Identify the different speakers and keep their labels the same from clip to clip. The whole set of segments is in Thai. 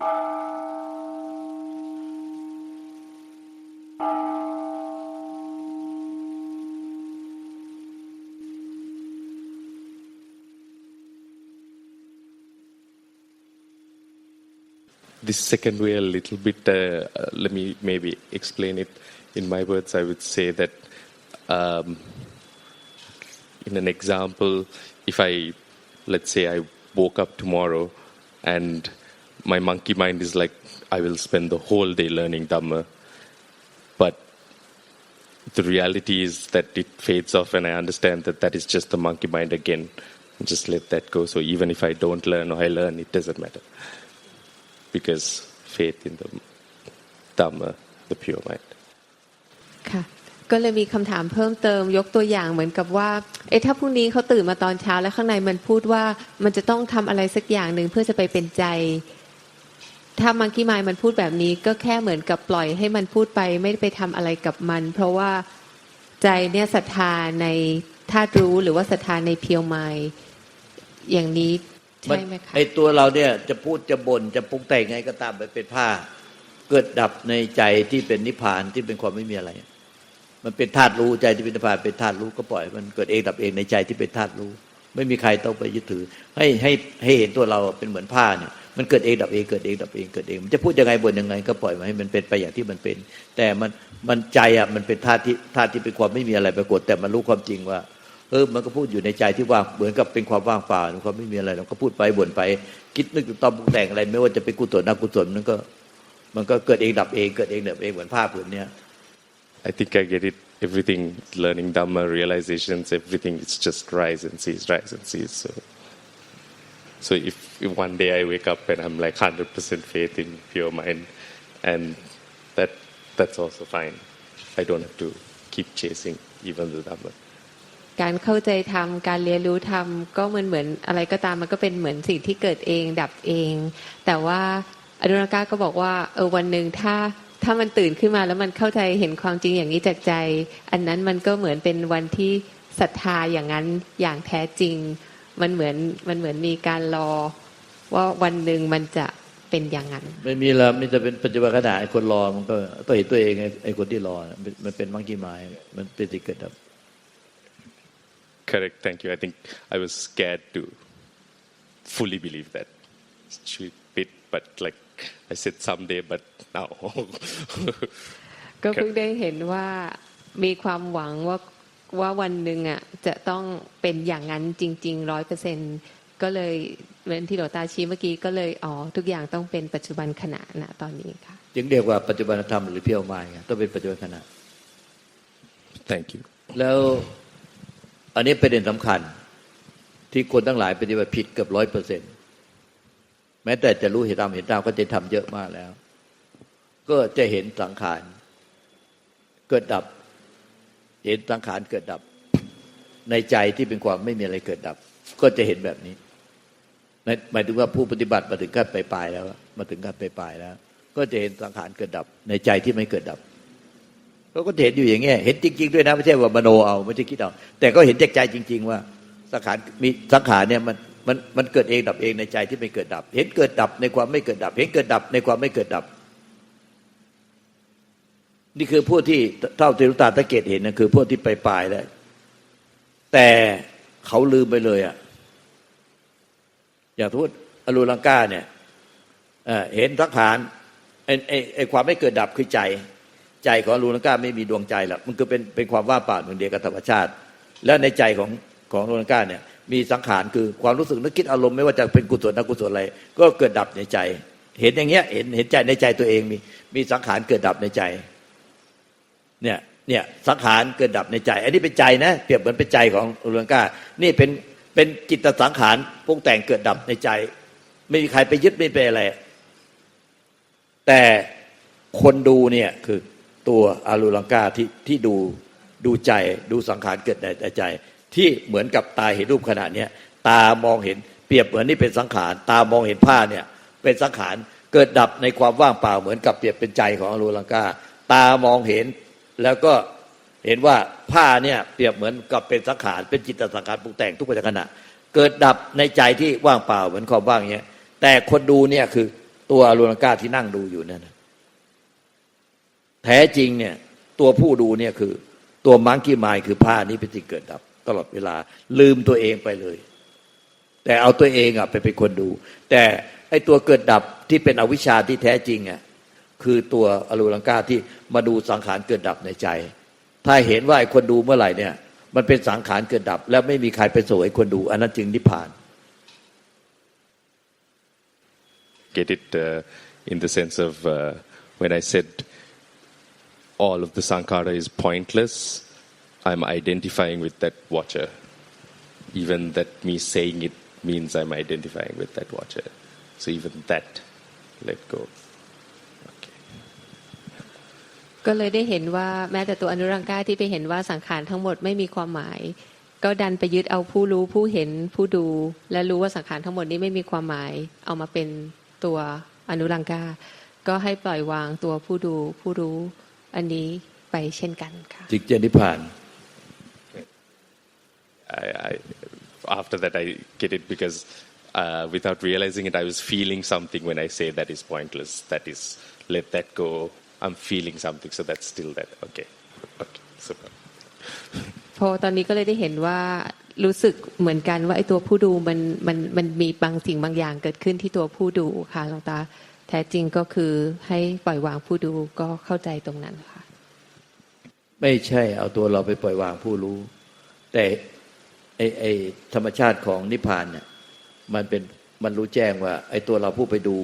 Speaker 1: This second way, a little bit, uh, uh, let me maybe explain it in my words. I would say that, um, in an example, if I, let's say, I woke up tomorrow and my monkey mind is like, I will spend the whole day learning Dhamma. But the reality is that it fades off, and I understand that that is just the monkey mind again. Just let that go. So even if I don't learn or I learn, it doesn't matter. Because faith in the Dhamma, the pure mind.
Speaker 2: ค่ะก็เลยมีคำถามเพิ่มเติมยกตัวอย่างเหมือนกับว่า เอ๊ะถ้าพรุ่งนี้เขาตื่นมาตอนเช้าแล้วข้างในมันพูดว่ามันจะต้องทำอะไรสักอย่างหนึ่งเพื่อจะไปเป็นใจ ถ้ามังคีมายมันพูดแบบนี้ก็แค่เหมือนกับปล่อยให้มันพูดไปไม่ไปทำอะไรกับมัน เพราะว่าใจเนี่ยศรัทธาในธาตุรู้หรือว่าศรัทธาในเพียวไมายอย่างนี้ใช่ไหมคะ
Speaker 3: ไอตัวเราเนี่ยจะพูดจะบ่นจะปรุงแต่งไงก็ตามไปเป็นผ้า เกิดดับในใจที่เป็นนิพพานที่เป็นความไม่มีอะไร มันเป็นธาตุรู้ใจที่เป็นนิพพานเป็นธาตุรู้ก็ปล่อย มันเกิดเองดับเองในใจที่เป็นธาตุรู้ ไม่มีใครต้องไปยึดถือ ให้ให้ให้เห็นตัวเราเป็นเหมือนผ้าเนี่ย มันเกิดเองดับเองเกิดเองดับเองเกิดเอง มันจะพูดยังไงบ่นยังไง ก็ปล่อยมันให้มันเป็นไปอย่างที่มันเป็น แต่มันมันใจอะมันเป็นธาตุที่ธาตุที่เป็นความไม่มีอะไรปรากฏ แต่มันรู้ความจริงว่าเออมันก็พูดอยู่ในใจที่ว่างเหมือนกับเป็นความว่างเปล่าความไม่มีอะไรเราก็พูดไปบ่นไป คิดนึกตอมปรุงแต่งอะไร ไม่ว่าจะเป็นกุศลอกุศลมันก็ มันก็เกิดเองดับเองเกิดเองดับเองเหมือนภาพผืนเนี้ย
Speaker 1: I think I get it. Everything, learning Dhamma, realizations, everything, it's just rise and cease, rise and cease. So, so if, if one day I wake up and I'm like 100% faith in pure mind, and that that's also fine. I don't have to keep chasing even the Dhamma.
Speaker 2: การเข้าใจธรรมการเรียนรู้ธรรมก็มันเหมือนอะไรก็ตามมันก็เป็นเหมือนสิ่งที่เกิดเองดับเอง แต่ว่าอนุรากาก็บอกว่าเออวันหนึ่งถ้าถ้ามันตื่นขึ้นมาแล้วมันเข้าใจเห็นความจริงอย่างนี้จากใจ อันนั้นมันก็เหมือนเป็นวันที่ศรัทธาอย่างนั้นอย่างแท้จริง มันเหมือนมันเหมือนมีการรอ ว่าวันหนึ่งมันจะเป็นอย่างนั้น
Speaker 3: ไม่มีละมันจะเป็นปัจจุบันขณะไอ้คนรอมันก็ต้องเห็นตัวเองไอ้ไอ้คนที่รอน่ะมันมันเป็นมังคีไม้มันเป็นสิ่งเกิดดับ
Speaker 1: Correct. Thank you. I think I was scared to fully believe that. Sweet bit, but like I said someday, but now.
Speaker 2: ก็เพิ่งได้เห็นว่ามีความหวังว่า ว่าวันหนึ่งอะจะต้องเป็นอย่างนั้นจริงๆร้อยเปอร์เซ็นก็เลยเหมือนที่หลวงตาชี้เมื่อกี้ก็เลยอ๋อทุกอย่างต้องเป็นปัจจุบันขณะณตอนนี้ค่ะ
Speaker 3: จึงเรียกว่าปัจจุบันธรรมหรือเพียวไม้ไงต้องเป็นปัจจุบันขณะ
Speaker 1: Thank you.
Speaker 3: แล้วอันนี้ประเด็นสำคัญ ที่คนทั้งหลายปฏิบัติผิดเกือบร้อยเปอร์เซ็นแม้แต่จะรู้เห็นตามเห็นตามก็จะทำเยอะมากแล้ว ก็จะเห็นสังขารเกิดดับ เห็นสังขารเกิดดับ ในใจที่เป็นความไม่มีอะไรเกิดดับ ก็จะเห็นแบบนี้หมายถึงว่าผู้ปฏิบัติมาถึงขั้นไปลายแล้วมาถึงขั้นไปลายแล้ว ก็จะเห็นสังขารเกิดดับ ในใจที่ไม่เกิดดับเขาก็เห็นอยู่อย่างเงี้ยเห็นจริง ๆ ด้วยนะไม่ใช่ว่ามโนเอาไม่ใช่คิดเอาแต่ก็เห็นจากใจจริง ๆ ว่าสังขารมีสังขารเนี่ยมันมันมันเกิดเองดับเองในใจที่ไม่เกิดดับ เห็นเกิดดับในความไม่เกิดดับ เห็นเกิดดับในความไม่เกิดดับ นี่คือผู้ที่เท่าที่หลุตาตะเกตเห็นนะคือพวกที่ไปปลายแล้วแต่เขาลืมไปเลยอะอย่างทุกอรูลังกาเนี่ยเเห็นสังขารไอ้ไอ้ไอ้ความไม่เกิดดับคือใจ ใจของอรูลังกาไม่มีดวงใจหรอกมันคือเป็นเป็นความว่างเปล่าหนึ่งเดียวกับธรรมชาติ แล้วในใจของของอรูลังกาเนี่ยมีสังขารคือความรู้สึกนึกคิดอารมณ์ไม่ว่าจะเป็นกุศลอกุศลอะไร ก็เกิดดับในใจ เห็นอย่างเงี้ยเห็นเห็นใจในใจตัวเองมีมีสังขารเกิดดับในใจ เนี่ยเนี่ยสังขารเกิดดับในใจ อันนี้เป็นใจนะเปรียบเหมือนเป็นใจของอรูลังกานี่เป็นเป็นจิตสังขารปรุงแต่งเกิดดับในใจ ไม่มีใครไปยึดไม่ไปอะไร แต่คนดูเนี่ยคือตัวอารูลังกาที่ที่ดูดูใจดูสังขารเกิดในใจ ที่เหมือนกับตาเห็นรูปขณะเนี้ยตามองเห็นเปรียบเหมือนนี่เป็นสังขาร ตามองเห็นผ้าเนี่ยเป็นสังขารเกิดดับในความว่างเปล่าเหมือนกับเปรียบเป็นใจของอารูลังกาตามองเห็น แล้วก็เห็นว่าผ้าเนี่ยเปรียบเหมือนกับเป็นสังขารเป็นจิตสังขารปรุงแต่งทุกปัจจุบันเกิดดับในใจที่ว่างเปล่าเหมือนความว่างเนี้ย แต่คนดูเนี่ยคือตัวอรูลังกาที่นั่งดูอยู่นั่นนะแท้จริงเนี่ยตัวผู้ดูเนี่ยคือ ตัวมังคีมายคือผ้านี้เป็นสิ่งเกิดดับ ตลอดเวลาลืมตัวเองไปเลย แต่เอาตัวเองอะไปเป็นคนดู แต่ไอ้ตัวเกิดดับที่เป็นอวิชชาที่แท้จริงอะ คือตัวอรูลังกาที่มาดูสังขารเกิดดับในใจ ถ้าเห็นว่าไอ้คนดูเมื่อไหร่เนี่ย มันเป็นสังขารเกิดดับ แล้วไม่มีใครไปสวยคนดู อันนั้นจึงนิพพาน
Speaker 1: get it uh, in the sense of uh, when I said all of the sankhara is pointless, I'm identifying with that watcher. Even that me saying it means I'm identifying with that watcher. So even that, let go. Okay.
Speaker 2: ก็เลยได้เห็นว่าแม้แต่ตัวอนุรังกาที่ไปเห็นว่าสังขารทั้งหมดไม่มีความหมาย ก็ดันไปยึดเอาผู้รู้ผู้เห็นผู้ดู และรู้ว่าสังขารทั้งหมดนี้ไม่มีความหมาย เอามาเป็นตัวอนุรังกา ก็ให้ปล่อยวางตัวผู้ดูผู้รู้อันนี้ไปเช่นกันค่ะ
Speaker 3: จึงจะนิพพาน
Speaker 1: I, I, after that, I get it because uh, without realizing it, I was feeling something when I say that is pointless. That is, let that go. I'm feeling something, so that's still that. Okay. Okay. Super.
Speaker 2: พอตอนนี้ก็เลยได้เห็นว่ารู้สึกเหมือนกันว่าไอ้ตัวผู้ดูมันมันมันมีบางสิ่งบางอย่างเกิดขึ้นที่ตัวผู้ดูค่ะหลวงตาแท้จริงก็คือให้ปล่อยวางผู้ดูก็เข้าใจตรงนั้นค่ะ
Speaker 3: ไม่ใช่เอาตัวเราไปปล่อยวางผู้รู้ แต่ไอไอธรรมชาติของนิพพานเนี่ยมันเป็นมันรู้แจ้งว่า ไอตัวเราผู้ไปดู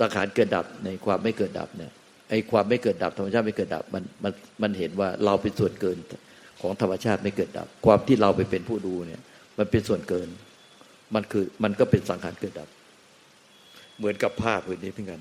Speaker 3: สังขารเกิดดับในความไม่เกิดดับเนี่ย ไอ้ความไม่เกิดดับธรรมชาติไม่เกิดดับมันมันมันเห็นว่าเราเป็นส่วนเกินของธรรมชาติไม่เกิดดับ ความที่เราไปเป็นผู้ดูเนี่ย มันเป็นส่วนเกิน มันคือมันก็เป็นสังขารเกิดดับ เหมือนกับผ้าผืนนี้เพียงกัน